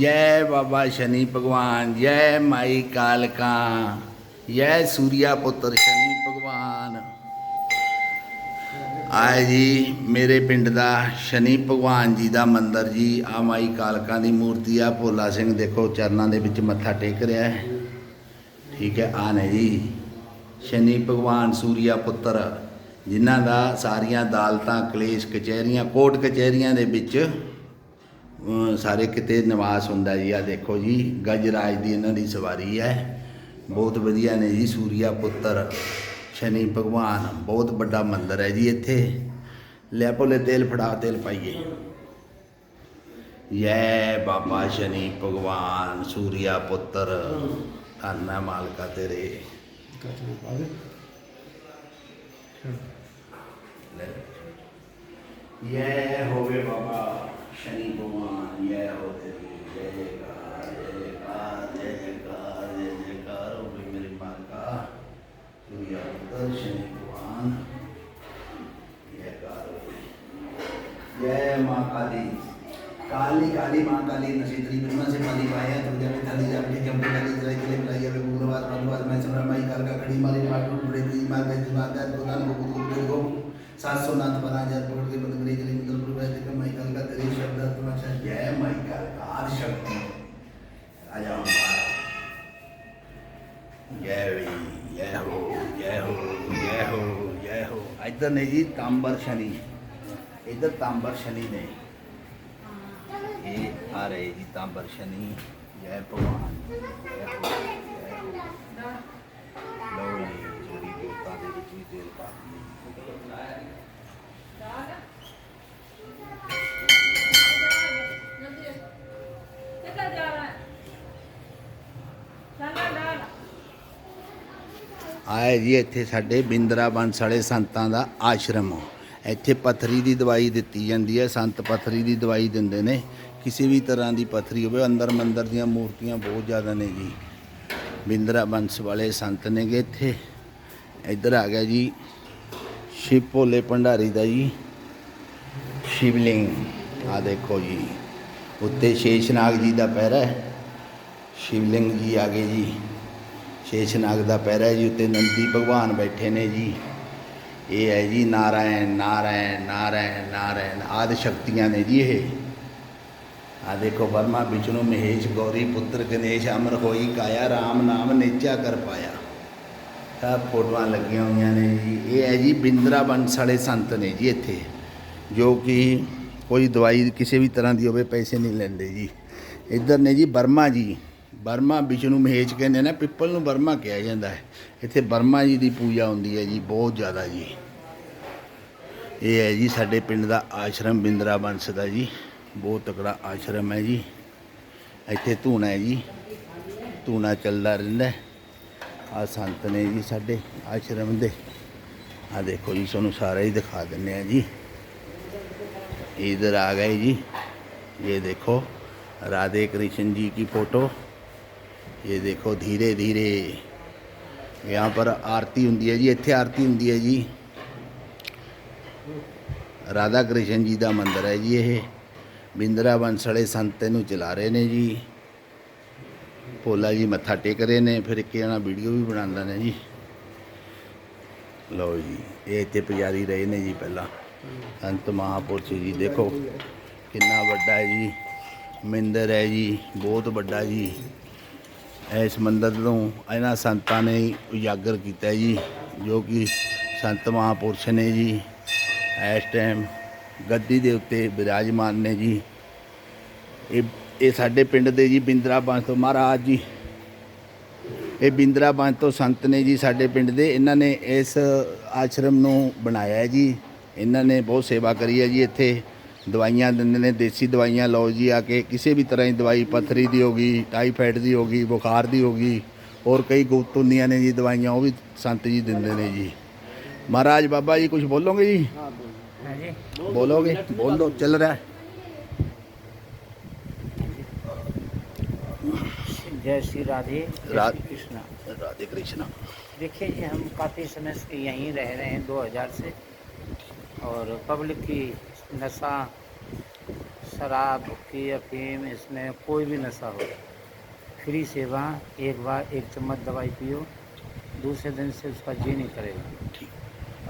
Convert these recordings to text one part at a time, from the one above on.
ਜੈ ਬਾਬਾ ਸ਼ਨੀ ਭਗਵਾਨ, ਜੈ ਮਾਈ ਕਾਲਕਾ, ਜੈ ਸੂਰਿਆ ਪੁੱਤਰ ਸ਼ਨੀ ਭਗਵਾਨ। ਆਏ ਜੀ, ਮੇਰੇ ਪਿੰਡ ਦਾ ਸ਼ਨੀ ਭਗਵਾਨ ਜੀ ਦਾ ਮੰਦਿਰ ਜੀ ਆ ਮਾਈ ਕਾਲਕਾ ਦੀ ਮੂਰਤੀ ਆ, ਭੋਲਾ ਸਿੰਘ ਦੇਖੋ ਚਰਨਾਂ ਦੇ ਵਿੱਚ ਮੱਥਾ ਟੇਕ ਰਿਹਾ ਹੈ। ਠੀਕ ਹੈ ਆ ਨੇ ਜੀ, ਸ਼ਨੀ ਭਗਵਾਨ, ਸੂਰਿਆ ਪੁੱਤਰ, ਜਿਨ੍ਹਾਂ ਦਾ ਸਾਰੀਆਂ ਅਦਾਲਤਾਂ, ਕਲੇਸ਼ ਕਚਹਿਰੀਆਂ, ਕੋਰਟ ਕਚਹਿਰੀਆਂ ਦੇ ਵਿੱਚ ਸਾਰੇ ਕਿਤੇ ਨਿਵਾਸ ਹੁੰਦਾ ਜੀ, ਆ ਦੇਖੋ ਜੀ, ਗਜਰਾਜ ਦੀ ਇਹਨਾਂ ਦੀ ਸਵਾਰੀ ਹੈ। ਬਹੁਤ ਵਧੀਆ ਨੇ ਜੀ, ਸੂਰਿਆ ਪੁੱਤਰ, ਸ਼ਨੀ ਭਗਵਾਨ, ਬਹੁਤ ਵੱਡਾ ਮੰਦਿਰ ਹੈ ਜੀ ਇੱਥੇ। ਲੈ ਭੋਲੇ ਤੇਲ ਫੜਾ, ਤੇਲ ਪਾਈਏ। ਜੈ ਬਾਬਾ ਸ਼ਨੀ ਭਗਵਾਨ, ਸੂਰਿਆ ਪੁੱਤਰ, ਧੰਨ ਹੈ ਮਾਲਕਾ ਤੇਰੇ। ਲੈ। ਜੈ ਹੋਵੇ ਬਾਬਾ। शनि भगवान जय हो देवी जय जय माँ काली। काली काली माँ काली नक्षत्री ब्रह्मा से माली पाया तो जब थाली जा बैठे, जब काली जलाई जले मिलाई अब गुरुवार भानुवार मैं समरा माई काल का खड़ी, मारी मार, टूट पड़े तुझी मार गई दीवार दाद गोदान को कुकुर को सात सौ नाथ बना जात पकड़ के बंद करी जली मिलकर गुरुवार जगह माई काल का, तेरे ਇੱਧਰ ਨੇ ਜੀ ਤਾਂਬਰ ਸ਼ਨੀ ਇੱਧਰ ਤਾਂਬਰ ਸ਼ਨੀ ਨੇ। ਇਹ ਆ ਰਹੇ ਜੀ ਤਾਂਬਰ ਸ਼ਨੀ ਜੈ ਭਗਵਾਨ। ਆਇਆ ਜੀ ਇੱਥੇ ਸਾਡੇ ਬਿੰਦਰਾ ਬੰਸ ਵਾਲੇ ਸੰਤਾਂ ਦਾ ਆਸ਼ਰਮ ਇੱਥੇ ਪੱਥਰੀ ਦੀ ਦਵਾਈ ਦਿੱਤੀ ਜਾਂਦੀ ਹੈ, ਸੰਤ ਪੱਥਰੀ ਦੀ ਦਵਾਈ ਦਿੰਦੇ ਨੇ। ਕਿਸੇ ਵੀ ਤਰ੍ਹਾਂ ਦੀ ਪੱਥਰੀ ਹੋਵੇ ਅੰਦਰ ਮੰਦਰ ਦੀਆਂ ਮੂਰਤੀਆਂ ਬਹੁਤ ਜ਼ਿਆਦਾ ਨੇ ਜੀ। ਬਿੰਦਰਾ ਬੰਸ ਵਾਲੇ ਸੰਤ ਨੇਗੇ ਇੱਥੇ। ਇੱਧਰ ਆ ਗਿਆ ਜੀ, ਸ਼ਿਵ ਭੋਲੇ ਭੰਡਾਰੀ ਦਾ ਜੀ। ਸ਼ਿਵਲਿੰਗ ਆ ਦੇਖੋ ਜੀ। ਉੱਤੇ ਸ਼ੇਸ਼ਨਾਗ ਜੀ ਦਾ ਪੈਰਾ ਹੈ। ਸ਼ਿਵਲਿੰਗ ਜੀ ਆ ਗਏ ਜੀ। ਸ਼ੇਸ਼ਨਾਗ ਦਾ ਪੈਰਾ ਹੈ ਜੀ, ਉੱਤੇ ਨੰਦੀ ਭਗਵਾਨ ਬੈਠੇ ਨੇ ਜੀ। ਇਹ ਹੈ ਜੀ ਨਾਰਾਇਣ ਨਾਰਾਇਣ ਨਾਰਾਇਣ ਨਾਰਾਇਣ, ਆਦਿ ਸ਼ਕਤੀਆਂ ਨੇ ਜੀ ਇਹ। ਆ ਦੇਖੋ ਵਰਮਾ, ਵਿਸ਼ਨੂੰ, ਮਹੇਸ਼, ਗੌਰੀ, ਪੁੱਤਰ, ਗਣੇਸ਼, ਅਮਰ ਹੋਈ, ਕਾਇਆ RAM ਨਾਮ, ਨੇਚਾ ਕਰ ਪਾਇਆ। ਸਭ ਫੋਟੋਆਂ ਲੱਗੀਆਂ ਹੋਈਆਂ ਨੇ ਜੀ। ਇਹ ਹੈ ਜੀ ਬਿੰਦਰਾ ਬੰਸ ਵਾਲੇ ਸੰਤ ਨੇ ਜੀ ਇੱਥੇ। ਜੋ ਕਿ ਕੋਈ ਦਵਾਈ ਕਿਸੇ ਵੀ ਤਰ੍ਹਾਂ ਦੀ ਹੋਵੇ, ਪੈਸੇ ਨਹੀਂ ਲੈਂਦੇ ਜੀ। ਇੱਧਰ ਨੇ ਜੀ ਬਰਮਾ ਜੀ। ਬਰਮਾ ਵਿਸ਼ਨੂੰ ਮਹੇਸ਼ ਕਹਿੰਦੇ ਨੇ ਪਿੱਪਲ ਨੂੰ ਬਰਮਾ ਕਿਹਾ ਜਾਂਦਾ ਹੈ ਇੱਥੇ ਬਰਮਾ ਜੀ ਦੀ ਪੂਜਾ ਹੁੰਦੀ ਹੈ ਜੀ ਬਹੁਤ ਜ਼ਿਆਦਾ ਜੀ ਇਹ ਹੈ ਜੀ ਸਾਡੇ ਪਿੰਡ ਦਾ ਆਸ਼ਰਮ ਬਿੰਦਰਾ ਬੰਸ ਦਾ ਜੀ ਬਹੁਤ ਤਕੜਾ ਆਸ਼ਰਮ ਹੈ ਜੀ ਇੱਥੇ ਧੂਣਾ ਹੈ ਜੀ ਧੂਣਾ ਚੱਲਦਾ ਰਹਿੰਦਾ ਆ ਸੰਤ ਨੇ ਜੀ ਸਾਡੇ ਆਸ਼ਰਮ ਦੇ ਆ ਦੇਖੋ ਜੀ ਤੁਹਾਨੂੰ ਸਾਰਾ ਹੀ ਦਿਖਾ ਦਿੰਨੇ ਆ ਜੀ इधर आ गए जी ये देखो राधे कृष्ण जी की फोटो ये देखो धीरे धीरे यहाँ पर आरती ਹੁੰਦੀ ਹੈ ਜੀ ਇੱਥੇ ਆਰਤੀ ਹੁੰਦੀ ਹੈ ਜੀ ਰਾਧਾ ਕ੍ਰਿਸ਼ਨ ਜੀ ਦਾ ਮੰਦਿਰ ਹੈ ਜੀ ਇਹ ਬਿੰਦਰਾ ਬੰਸਲੇ ਸੰਤ ਨੂੰ ਚਲਾ ਰਹੇ ਨੇ ਜੀ ਭੋਲਾ ਜੀ ਮੱਥਾ ਟੇਕ ਰਹੇ ਨੇ ਫਿਰ ਇੱਕ ਜਣਾ ਵੀਡੀਓ ਵੀ ਬਣਾਉਂਦਾ ਨੇ ਜੀ ਲਓ ਜੀ ਇਹ ਇੱਥੇ ਪੁਜਾਰੀ ਰਹੇ ਨੇ ਜੀ ਪਹਿਲਾਂ ਸੰਤ ਮਹਾਪੁਰਸ਼ ਜੀ ਦੇਖੋ ਕਿੰਨਾ ਵੱਡਾ ਹੈ ਜੀ ਮੰਦਿਰ ਹੈ ਜੀ ਬਹੁਤ ਵੱਡਾ ਜੀ ਇਸ ਮੰਦਰ ਨੂੰ ਇਹਨਾਂ ਸੰਤਾਂ ਨੇ ਹੀ ਉਜਾਗਰ ਕੀਤਾ ਜੀ, ਜੋ ਕਿ ਸੰਤ ਮਹਾਪੁਰਸ਼ ਨੇ ਜੀ, ਇਸ ਟਾਈਮ ਗੱਦੀ ਦੇ ਉੱਤੇ ਬਿਰਾਜਮਾਨ ਨੇ ਜੀ। ਇਹ ਇਹ ਸਾਡੇ ਪਿੰਡ ਦੇ ਜੀ ਬਿੰਦਰਾ ਬੰਸ ਤੋਂ ਮਹਾਰਾਜ ਜੀ। ਇਹ ਬਿੰਦਰਾ ਬੰਸ ਤੋਂ ਸੰਤ ਨੇ ਜੀ ਸਾਡੇ ਪਿੰਡ ਦੇ, ਇਹਨਾਂ ਨੇ ਇਸ ਆਸ਼ਰਮ ਨੂੰ ਬਣਾਇਆ ਜੀ। ਇਹਨਾਂ ਨੇ ਬਹੁਤ ਸੇਵਾ ਕਰੀ ਹੈ ਜੀ ਇੱਥੇ। ਦਵਾਈਆਂ ਦਿੰਦੇ ਨੇ ਦੇਸੀ ਦਵਾਈਆਂ ਲਓ ਜੀ ਆ ਕੇ ਕਿਸੇ ਵੀ ਤਰ੍ਹਾਂ ਦੀ ਦਵਾਈ ਪੱਥਰੀ ਦੀ ਹੋ ਗਈ ਟਾਈਫਾਈਡ ਦੀ ਹੋ ਗਈ ਬੁਖਾਰ ਦੀ ਹੋ ਗਈ ਹੋਰ ਕਈ ਗੁਪਤ ਹੁੰਦੀਆਂ ਨੇ ਜੀ ਦਵਾਈਆਂ ਉਹ ਵੀ ਸੰਤ ਜੀ ਦਿੰਦੇ ਨੇ ਜੀ ਮਹਾਰਾਜ ਬਾਬਾ ਜੀ ਕੁਝ ਬੋਲੋਗੇ ਜੀ है जी बोलोगे बोल दो चल रहा है जय श्री राधे जय रा- श्री कृष्णा राधे कृष्णा देखिए जी हम काफ़ी समय से यहीं रह रहे हैं 2000 से और पब्लिक की नशा शराब की अफीम इसमें कोई भी नशा हो फ्री सेवा एक बार एक चम्मच दवाई पियो दूसरे दिन से उसका जी नहीं करेगा।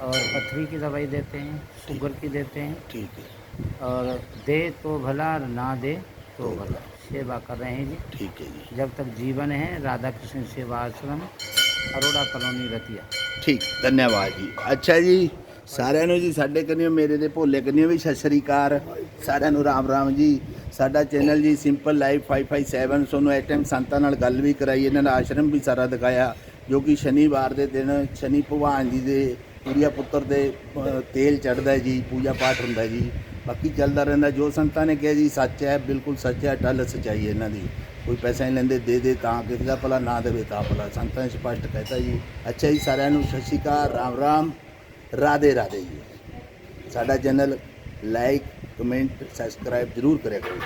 और पथरी की दवाई देते हैं शुगर की देते हैं। ठीक है। और दे तो भला और ना दे तो भला। सेवा कर रहे हैं जी। ठीक है जी। जब तक जीवन है राधा कृष्ण सेवा आश्रम अरोड़ा कॉलोनी रतिया। ठीक धन्यवाद जी। अच्छा जी ਸਾਰਿਆਂ ਨੂੰ ਜੀ, ਸਾਡੇ ਕੰਨਿਓ ਮੇਰੇ ਦੇ ਭੋਲੇ ਕੰਨਿਓ ਵੀ ਸਤਿ ਸ੍ਰੀ ਅਕਾਲ। ਸਾਰਿਆਂ ਨੂੰ ਰਾਮ ਰਾਮ ਜੀ। ਸਾਡਾ ਚੈਨਲ ਜੀ ਸਿੰਪਲ ਲਾਈਫ 557 ਸੋਨੂੰ ਇਸ ਟਾਈਮ ਸੰਤਾਂ ਨਾਲ ਗੱਲ ਵੀ ਕਰਾਈ, ਇਹਨਾਂ ਦਾ ਆਸ਼ਰਮ ਵੀ ਸਾਰਾ ਦਿਖਾਇਆ, ਜੋ ਕਿ ਸ਼ਨੀਵਾਰ ਦੇ ਦਿਨ ਸ਼ਨੀ ਭਗਵਾਨ ਜੀ ਦੇ, ਪੂਰੀਆ ਪੁੱਤਰ ਦੇ ਤੇਲ ਚੜਦਾ ਜੀ, ਪੂਜਾ ਪਾਠ ਹੁੰਦਾ ਜੀ। ਬਾਕੀ ਚੱਲਦਾ ਰਹਿੰਦਾ, ਜੋ ਸੰਤਾਂ ਨੇ ਕਿਹਾ ਜੀ, ਸੱਚ ਹੈ, ਬਿਲਕੁਲ ਸੱਚ ਹੈ ਟੱਲ ਸੱਚਾਈ ਇਹਨਾਂ ਦੀ। ਕੋਈ ਪੈਸਾ ਨਹੀਂ ਲੈਂਦੇ, ਦੇ ਦੇ ਤਾਂ, ਕਿਸੇ ਦਾ ਭਲਾ ਨਾ ਦੇਵੇ ਤਾਂ ਭਲਾ। ਸੰਤਾਂ ਨੇ ਸਪਸ਼ਟ ਕਹਿਤਾ ਜੀ। ਅੱਛਾ ਜੀ, ਸਾਰਿਆਂ ਨੂੰ ਸਤਿ ਸ਼੍ਰੀ ਅਕਾਲ, ਰਾਮ ਰਾਮ। ਰਾਧੇ ਰਾਧੇ ਜੀ। ਸਾਡਾ ਚੈਨਲ ਲਾਈਕ ਕਮੈਂਟ ਸਬਸਕ੍ਰਾਈਬ ਜ਼ਰੂਰ ਕਰਿਆ ਕਰੋ।